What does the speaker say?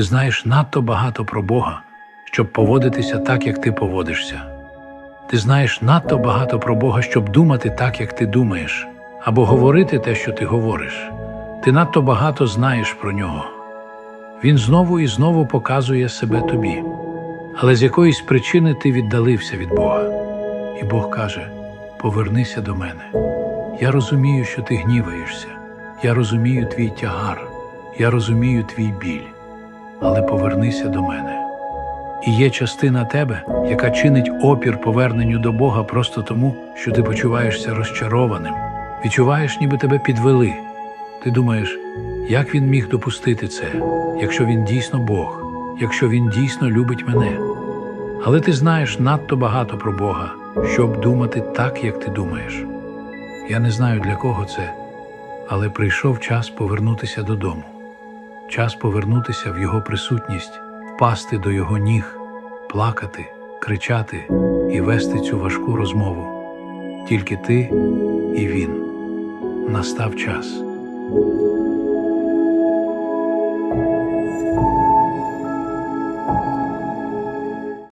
Ти знаєш надто багато про Бога, щоб поводитися так, як ти поводишся. Ти знаєш надто багато про Бога, щоб думати так, як ти думаєш, або говорити те, що ти говориш. Ти надто багато знаєш про нього. Він знову і знову показує себе тобі. Але з якоїсь причини ти віддалився від Бога. І Бог каже: Повернися до мене. Я розумію, що ти гніваєшся. Я розумію твій тягар, я розумію твій біль. Але повернися до мене. І є частина тебе, яка чинить опір поверненню до Бога просто тому, що ти почуваєшся розчарованим, відчуваєш, ніби тебе підвели. Ти думаєш, як він міг допустити це, якщо він дійсно Бог, якщо він дійсно любить мене. Але ти знаєш надто багато про Бога, щоб думати так, як ти думаєш. Я не знаю для кого це, але прийшов час повернутися додому, час повернутися в Його присутність, впасти до Його ніг, плакати, кричати і вести цю важку розмову. Тільки ти і він. Настав час.